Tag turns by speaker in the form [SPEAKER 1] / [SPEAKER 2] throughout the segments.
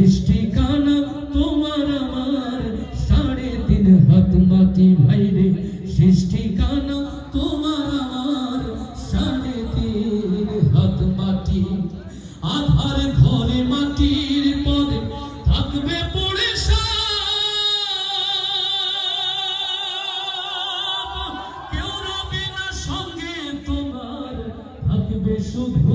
[SPEAKER 1] সৃষ্টি কানা তোমার আমার। সাড়ে তিন হাত মাটি ভাইরে সৃষ্টি কানা তোমার আমার। সাড়ে তিন হাত মাটি, আধার ঘরে মাটির পদে থাকবে পড়ে। কেউ সঙ্গে তোমার, থাকবে শুধু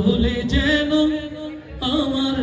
[SPEAKER 1] হলে যেন আমার